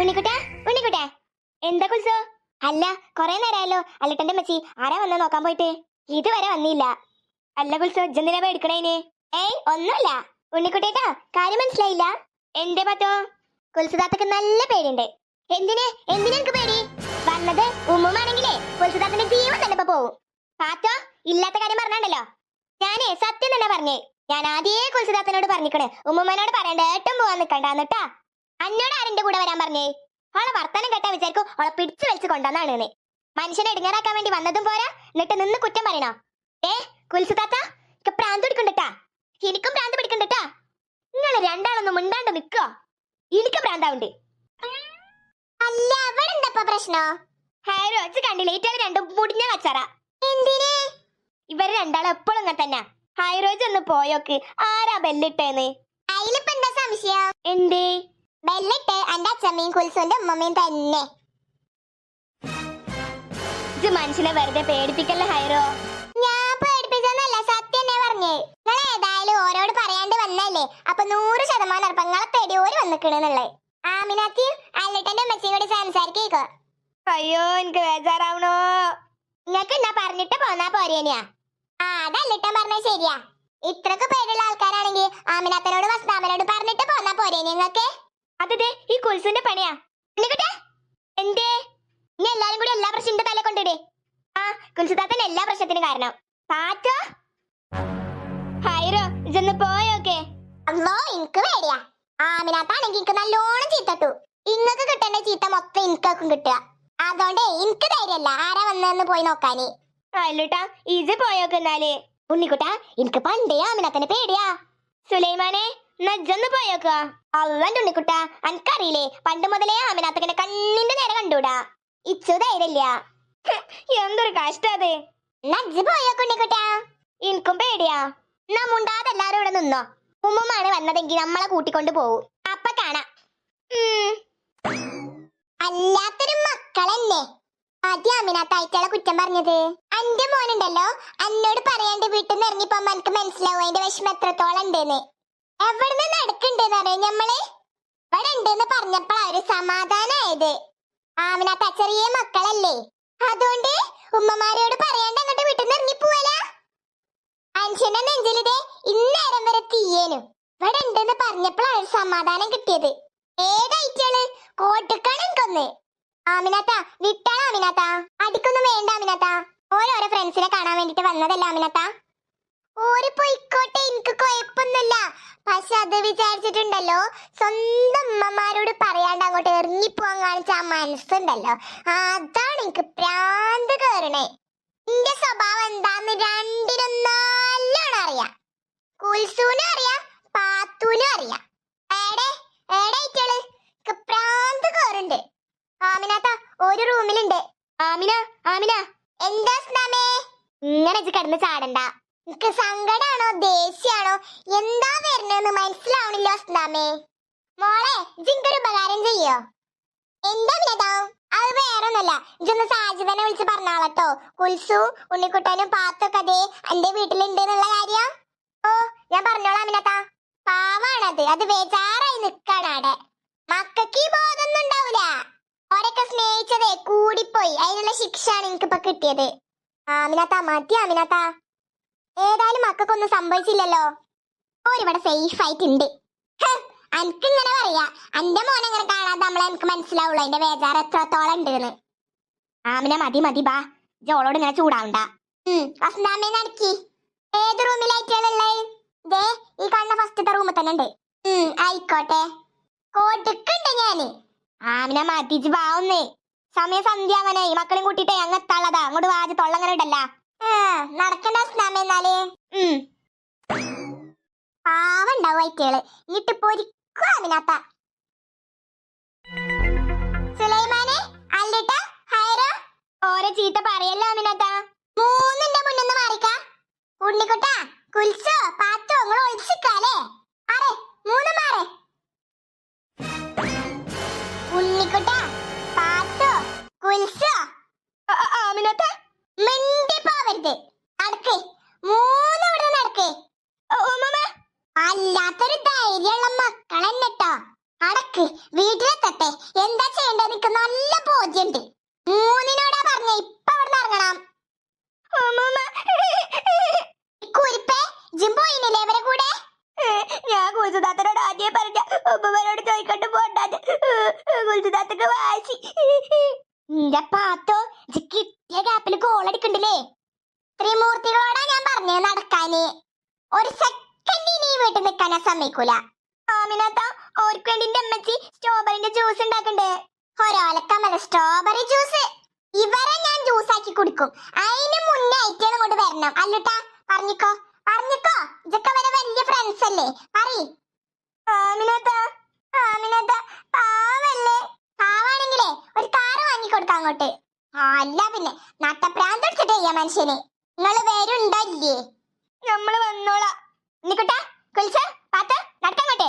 ഉണ്ണിക്കുട്ടാ ഉണ്ണിക്കുട്ടാ. എന്താ കുൽസോ? അല്ല കൊറേ നേരമായല്ലോ അല്ലട്ടന്റെ മച്ചി ആരാ വന്നാ നോക്കാൻ പോയിട്ട്? ഇതുവരെ വന്നില്ല. അല്ല കുൽസോ ഇജ്ജെന്തിനാ എടുക്കണേന് ഏയ് ഒന്നുമില്ല. ഉണ്ണിക്കുട്ടേട്ടാ കാര്യം മനസ്സിലായില്ല. എന്റെ പത്തോ? കുൽസുദാത്തക്ക് നല്ല പേടിയുണ്ട്. എന്തിനെ? എന്തിനാ എനിക്ക് പേടി? വന്നത് ഉമ്മുമാണെങ്കിലേ കുൽസുദാത്തിന്റെ ജീവൻ തന്നെ ഇപ്പൊ പോവും. പാത്തോ ഇല്ലാത്ത കാര്യം പറഞ്ഞാണ്ടല്ലോ. ഞാനേ സത്യം തന്നെ പറഞ്ഞേ. ഞാൻ ആദ്യേ കുൽസുദാത്തനോട് പറഞ്ഞിക്കണേ. ഉമ്മുമ്മനോട് പറയണ്ട ഏട്ടും പോവാൻ നിക്കണ്ടാന്നിട്ടാ അന്നോട് ആരെന്റെ കൂടെ വരാൻ പറഞ്ഞേ? അവളെ വർത്തനം കേട്ടാ വിചാരിക്കും അവളെ പിടിച്ചു വലിച്ചു കൊണ്ടുവന്നാണ് മനുഷ്യനെ ഇടുങ്ങാറാക്കാൻ വേണ്ടി വന്നതും പോരാ? എന്നിട്ട് നിന്ന് കുറ്റം പറയണോ? ഏ കുൽസുതാത്ത എനിക്ക് പ്രാന്ത് പിടിക്കണ്ടട്ടാ? എനിക്കും പ്രാന്ത് പിടിക്കണ്ടട്ടാ? നിങ്ങൾ രണ്ടാളൊന്നും മിണ്ടാണ്ട് നിക്കോ? എനിക്ക് പ്രാന്താവുണ്ട്. അല്ല അവിടെ എന്താ പ്രശ്നോ? ഹായ് റോച്ച് കണ്ടില്ല? ഏറ്റവും രണ്ടും മുടിഞ്ഞ കച്ചറ. എന്തിന്? ഇവർ രണ്ടാളും എപ്പോഴും ഇങ്ങനെ തന്നെ. ഹായ് റോജ് ഒന്ന് പോയോക്ക്. ആരാ ബെല്ലിട്ടേന്ന്? അതിലിപ്പോ എന്താ സംശയം? എന്തേ? ബെല്ലിട്ട് എന്റെ അച്ഛമ്മയും കുൽസുന്റെ ഉമ്മമ്മയും തന്നെ. ഇത് മനുഷ്യനെ വെറുതെ പേടിപ്പിക്കല്ലേ ഹൈറോ? ഞാൻ പേടിപ്പിച്ചെന്നല്ല സത്യം തന്നെ പറഞ്ഞേ. നിങ്ങൾ ഏതായാലും ഓരോട് പറയാണ്ട് വന്നല്ലേ? അപ്പൊ നൂറ് ശതമാനം അർപ്പങ്ങളെ തേടി ഓര് വന്നിക്കണെന്നുള്ളേ ആമിനാത്തിയും അല്ലട്ടന്റെ അമ്മച്ചിയും കൂടി സംസാരിക്കേക്കോ? അയ്യോ എനിക്ക് ബേജാറാവണോ? നിങ്ങൾക്ക് എന്നാ പറഞ്ഞിട്ട് പോന്നാ പോരേനിയാ ആ അതല്ലട്ടൻ പറഞ്ഞ ശരിയാ. ഇത്രക്ക് പേരുള്ള ആൾക്കാരാണെങ്കിൽ ആമിനാത്തനോട് വസ്താമനോട് പറഞ്ഞിട്ട് പോന്നാ പോരേ നിങ്ങക്ക് അതെ ഈ കുൽസുന്റെ പണിയാ. എന്തേ? ഇനി എല്ലാരും കൂടി എല്ലാ പ്രശ്നത്തിന്റെ തല കൊണ്ടിടേ ആ കുൽസുദാത്തൻ എല്ലാ പ്രശ്നത്തിനും കാരണം. പാറ്റോ? ഹൈറോ ഇതൊന്ന് പോയോക്കെ അല്ലോ എനിക്ക് പേടിയാ. ആമിനാത്താണെങ്കിൽ എനിക്ക് നല്ലോണം ചീത്തട്ടു ഇങ്ങക്ക് കിട്ടേണ്ട ചീത്ത മൊത്തം എനിക്കും കിട്ടുക. അതുകൊണ്ട് എനിക്ക് ധൈര്യമല്ല. ആരാ വന്നതെന്ന് പോയി നോക്കാന്. അല്ലൂട്ടാ ഇത് പോയോക്കെന്നാൽ ഉണ്ണിക്കുട്ടാ എനിക്ക് പണ്ടേ ആമിനാത്തനെ പേടിയാ. സുലൈമാനെ നജ്ജൊന്ന് പോയോക്ക. അള്ളന്റെ ഉണ്ണിക്കുട്ട അനക്കറിയില്ലേ പണ്ട് മുതലേ ആമിനാത്തക്കനെ കണ്ണിന്റെ നേരെ കണ്ടൂടാ. ഇച്ചു ധൈര്യല്ല എന്തൊരു കഷ്ടത് നജ്ജ് പോയോക്ക് ഉണ്ണിക്കുട്ട എനിക്കും പേടിയാ. നമ്മുണ്ടാതെ മുണ്ടാതെ എല്ലാരും ഇവിടെ നിന്നോ. ഉമ്മുമാണ് വന്നതെങ്കിൽ നമ്മളെ കൂട്ടിക്കൊണ്ട് പോവും. അപ്പൊ കാണാം. അല്ലാത്തൊരു മക്കളല്ലേ? ആദ്യം അമിനാത്തായിട്ടാളെ കുറ്റം പറഞ്ഞത്. അന്റെ മോനുണ്ടല്ലോ അന്നോട് പറയാണ്ട് വീട്ടിൽ നിന്ന് ഇറങ്ങിപ്പോ എനിക്ക് മനസ്സിലാവും അതിന്റെ വിഷമം എത്രത്തോളം ഉണ്ടെന്ന്. എവിടുന്ന് നടക്കുന്നുണ്ടെന്ന് അറിയാം ഞമ്മൾ? ഇവിടെ ഉണ്ടെന്ന് പറഞ്ഞപ്പോഴാ ഒരു സമാധാനായത്. ആമിനാത്ത ചെറിയ മക്കളല്ലേ? അതുകൊണ്ട് ഉമ്മമാരോട് പറയാണ്ട് അങ്ങോട്ട് വീട്ടിൽ നിന്ന് ഇറങ്ങിപ്പോവല അൻഷന്റെ നെഞ്ചിലിതേ ഇന്നേരം വരെ തീയേനും. ഇവിടെ ഉണ്ടെന്ന് പറഞ്ഞപ്പോഴാണ് ഒരു സമാധാനം കിട്ടിയത്. ഏതായിട്ടാണ് കോട്ടുക്കണക്കൊന്ന് ആമിനാത്ത വിട്ടാണ് ആമിനാത്ത. അടിക്കൊന്നും വേണ്ട ആമിനാത്ത. ഓരോരോ ഫ്രണ്ട്സിനെ കാണാൻ വേണ്ടിട്ട് വന്നതല്ല ആമിനാത്ത? ഓര് പോയിക്കോട്ടെ എനിക്ക് കുഴപ്പമൊന്നുമില്ല പക്ഷെ അത് വിചാരിച്ചിട്ടുണ്ടല്ലോ സ്വന്തം അമ്മമാരോട് പറയാണ്ട് അങ്ങോട്ട് ഇറങ്ങിപ്പോവാൻ കാണിച്ച ആ മനസ്സുണ്ടല്ലോ. അതാണ് എനിക്ക് പ്രാന്ത് കയറണേ എന്റെ സ്വഭാവം എന്താന്ന് രണ്ടിനും നല്ലോണം അറിയാം. കുൽസൂനും അറിയാം പാത്തൂനും അറിയാം. ഒരു റൂമിലുണ്ട്. ആമിന ആമിന. എന്താ സ്നാമേ? ഇങ്ങനെ കിടന്ന് ചാടണ്ട. എനിക്ക് സങ്കടാണോ? ദേഷ്യാണോ? എന്താ വരണെന്ന് മനസ്സിലാവണില്ല സ്നാമേ മോളെ ജിങ്കൊരു ഉപകാരം ചെയ്യോ? എന്താ വിനതാ അത് വേറൊന്നല്ല ഇതൊന്ന് സാജിതനെ വിളിച്ച് പറഞ്ഞാളട്ടോ കുൽസു ഉണ്ണിക്കുട്ടനും പാത്തൊക്കെ അതേ എന്റെ വീട്ടിലുണ്ട് എന്നുള്ള കാര്യം. ഓ ഞാൻ പറഞ്ഞോളാം വിനത. പാവാണത്. അത് ബേജാറായി നിക്കാണ് അവിടെ. മക്കൾക്ക് ഈ ബോധമൊന്നും ഉണ്ടാവൂല. ഓരൊക്കെ സ്നേഹിച്ചതേ കൂടിപ്പോയി. അതിനുള്ള ശിക്ഷയാണ് എനിക്കിപ്പോ കിട്ടിയത്. ആമിനാത്ത മതി ആമിനാത്ത ഏതായാലും മക്കൾക്കൊന്നും സംഭവിച്ചില്ലല്ലോ. ഓരിവിടെ സേഫ് ആയിട്ടുണ്ട്. എനിക്ക് ഇങ്ങനെ പറയാ. എന്റെ മോനെ ഇങ്ങനെ കാണാതെ നമ്മളെ എനിക്ക് മനസ്സിലാവുള്ളൂ. അതിന്റെ ബേജാറ് എത്രത്തോളം ഉണ്ടെന്ന്. ആമിന മതി മതി ബാ. ജോളോട് ഇങ്ങനെ ചൂടാവണ്ട. ഏത് റൂമിലായിട്ടുള്ളത് ഈ കാണുന്ന ഫസ്റ്റത്തെ റൂമിൽ തന്നെ ഉണ്ട്. ആയിക്കോട്ടെ. കൊടുക്കണ്ട് ഞാൻ. ആമിന മതിച്ച് പാവുന്നേ സമയം സന്ധ്യാവനായി മക്കളെയും കൂട്ടിട്ടേ അങ്ങ് അങ്ങോട്ട് വാജ തൊള്ളങ്ങനെ ഇടല്ല. നടക്കണ്ട സ്നാമ എന്നാൽ. പാവണ്ടാവും ഐറ്റകൾ ഇട്ട് പൊരിക്കും ആമിനാത്ത സുലൈമാനെ അല്ലിട്ട ഹൈറ ഓരോ ചീത്ത പറയല്ലോ ആമിനാത്ത മൂന്നിന്റെ മുന്നൊന്ന് മാറിക്ക. ഉണ്ണിക്കുട്ട കുൽസോ പാത്തോ നിങ്ങൾ ഒളിച്ചിക്കാലേ അറേ മൂന്ന് മാറേ. ഉണ്ണിക്കുട്ട പാത്തോ കുൽസോ. ആമിനത്ത മിണ്ടി പോവരുത് നടക്ക്. മൂന്ന് ഇവിടെ നടക്ക്. അല്ലാത്തൊരു ധൈര്യമുള്ള മക്കളെന്നെട്ടോ. അടക്ക് വീട്ടിലെത്തട്ടെ. എന്താ ചെയ്യേണ്ടത്? നിക്ക് നല്ല ബോധ്യണ്ട് മൂന്നിനോടാ പറഞ്ഞ. ഇപ്പൊ അവിടെ ഇറങ്ങണം. കുരിപ്പേ ജിംബോയിനില്ലേ ഇവരെ കൂടെ? ഞാൻ കുൽസുദാത്തനോട് ആദ്യം പറഞ്ഞ. ഉപ്പമാരോട് ചോദിക്കട്ട് പോണ്ടാന്ന്. കുൽസുദാത്തക്ക് വാശി. നിന്റെ പാത്തോ? കിട്ടിയ ഗ്യാപ്പിൽ ഗോൾ അടിക്കണ്ടില്ലേ? ത്രിമൂർത്തികളോടാ ഞാൻ പറഞ്ഞേ നടക്കാന്. ഒരു സെക്കൻഡ് ഇനി വീട്ടിൽ നിൽക്കാനാ സമ്മതിക്കൂല. ആമിനാത്ത ഓർക്ക് വേണ്ടി അമ്മച്ചി സ്ട്രോബെറിന്റെ ജ്യൂസ് ഉണ്ടാക്കണ്ടേ? ഒരോലക്കമല സ്ട്രോബെറി ജ്യൂസ് ഇവരെ ഞാൻ ജ്യൂസ് ആക്കി കുടിക്കും. അതിന് മുന്നേ ഐറ്റം കൊണ്ട് വരണം. അല്ലട്ടാ പറഞ്ഞിക്കോ പറഞ്ഞിക്കോ. ഇതൊക്കെ വരെ വലിയ ഫ്രണ്ട്സ് അല്ലേ? പറയ്. ആമിനാത്ത ആമിനത്ത പാവല്ലേ? പാവാണെങ്കിലേ ഒരു കാറ് വാങ്ങിക്കൊടുക്കാം അങ്ങോട്ട്. അല്ല പിന്നെ നട്ടപ്രാന്ത് എടുത്തിട്ടേ മനുഷ്യന്. നിങ്ങൾ വരുണ്ടല്ലേ? നമ്മൾ വന്നോളാം. നിക്കട്ടെ കുളിച്ച് പാത്ത് നടക്കങ്ങോട്ടെ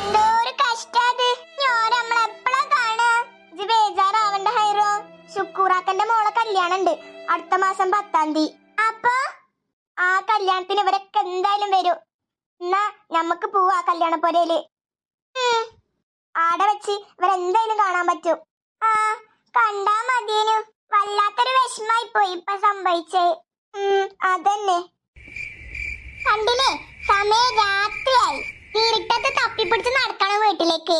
എന്തോ ഒരു കഷ്ടാത്. ഞാൻ നമ്മളെപ്പോഴാ കാണുക? ഇജ്ജ് ബേജാറാവണ്ട ഹൈറോ. ശുക്കൂറാക്കന്റെ മോളെ കല്യാണം ഉണ്ട് അടുത്ത മാസം പത്താം തീയതി. അപ്പൊ ആ കല്യാണത്തിന് ഇവരൊക്കെ എന്തായാലും വരും. എന്നാ നമുക്ക് പോവാ കല്യാണ പോരയിൽ ആടെ വെച്ച് ഇവരെന്തായാലും കാണാൻ പറ്റും. കണ്ടാ മതിയേനു. വല്ലാത്തൊരു വിഷമായി പോയി ഇപ്പൊ സംഭവിച്ചേ. അതന്നെ. കണ്ടില്ലേ? സമയം രാത്രിയായി. ഇരുട്ടത്ത് തപ്പിപ്പിടിച്ച് നടക്കണം വീട്ടിലേക്ക്.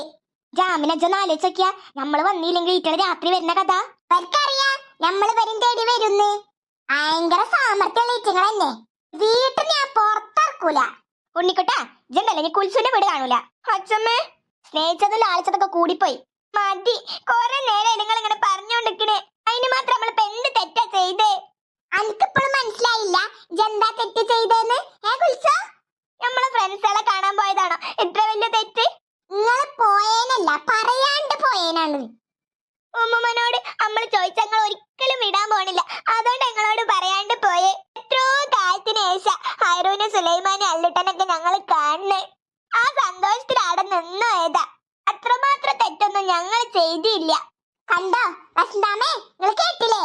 ജാമിനജൊന്ന് ആലോചിച്ച് നോക്കിയാ നമ്മൾ വന്നില്ലെങ്കിൽ ഈറ്റൾ രാത്രി വരുന്ന കഥ. അവർക്കറിയാ നമ്മൾ വരും തേടി വരുന്ന്. ഭയങ്കര സാമർത്ഥ്യമുള്ള ഈറ്റങ്ങളല്ലേ വീട്ടിൽ ഞാൻ പുറത്തിറക്കൂല. ഉണ്ണിക്കുട്ടാ ജന്തല്ലേ നീ കുൽസുന്റെ വീട് കാണൂല. അച്ഛമ്മേ സ്നേഹിച്ചതും ലാളിച്ചതൊക്കെ കൂടിപ്പോയി. മതി. കൊറേ നേരം നിങ്ങൾ ഇങ്ങനെ പറഞ്ഞോണ്ടിരിക്കണേ അതിന് മാത്രം നമ്മൾ ഇപ്പൊ എന്ത് തെറ്റാ ചെയ്തേ അനക്കിപ്പോഴും മനസ്സിലായില്ല ജന്താ തെറ്റ് ചെയ്തെന്ന് ഏ കുൽസോ നമ്മളെ ഫ്രണ്ട്സുകളെ കാണാൻ പോയതാണോ ഇത്ര വലിയ തെറ്റ് നിങ്ങൾ പോയേനല്ല പറയാണ്ട് പോയേനാണ് ഉമ്മമ്മനോട് നമ്മൾ ചോദിച്ച ഞങ്ങൾ ഒരിക്കലും വിടാൻ പോണില്ല അതുകൊണ്ട് ഞങ്ങളോട് പറയാണ്ട് പോയെ എത്രയോ കാലത്തിന് ശേഷം ഹൈറൂനെ സുലൈമാനെ അല്ലുട്ടനൊക്കെ ഞങ്ങൾ കാണണേ ആ സന്തോഷത്തിൽ അവിടെ നിന്നു അത്രമാത്രം തെറ്റൊന്നും ഞങ്ങൾ ചെയ്തില്ല. കണ്ടോ വസന്താമേ നിങ്ങൾ കേട്ടില്ലേ?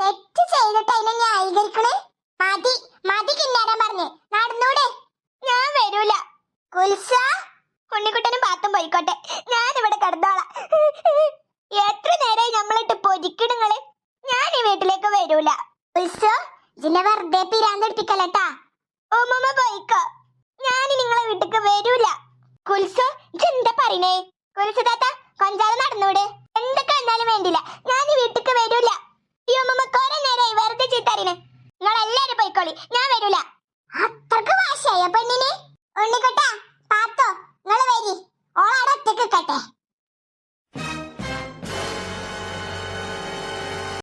തെറ്റ് ചെയ്തിട്ട് അതിനെ ന്യായീകരിക്കണേ മതി മതി കിന്നാരാൻ പറഞ്ഞ്. നടന്നൂടെ. ഞാൻ വരൂല. കുൽസ കുണ്ണിക്കുട്ടനും പാത്തും പോയിക്കോട്ടെ. ഞാൻ ഇവിടെ കിടന്നോളാം. എത്ര നേരമായി നമ്മളിട്ട് പൊരിക്കണങ്ങൾ ഞാൻ ഈ വീട്ടിലേക്ക് വരൂല. കുൽസ ഇതിനെ വെറുതെ പിരാന്തെടുപ്പിക്കലട്ടാ പോയിക്കോ. ഞാൻ നിങ്ങളെ എന്താ വേണ്ടില്ല. ഞാൻ വീട്ടിക്ക് വരൂല.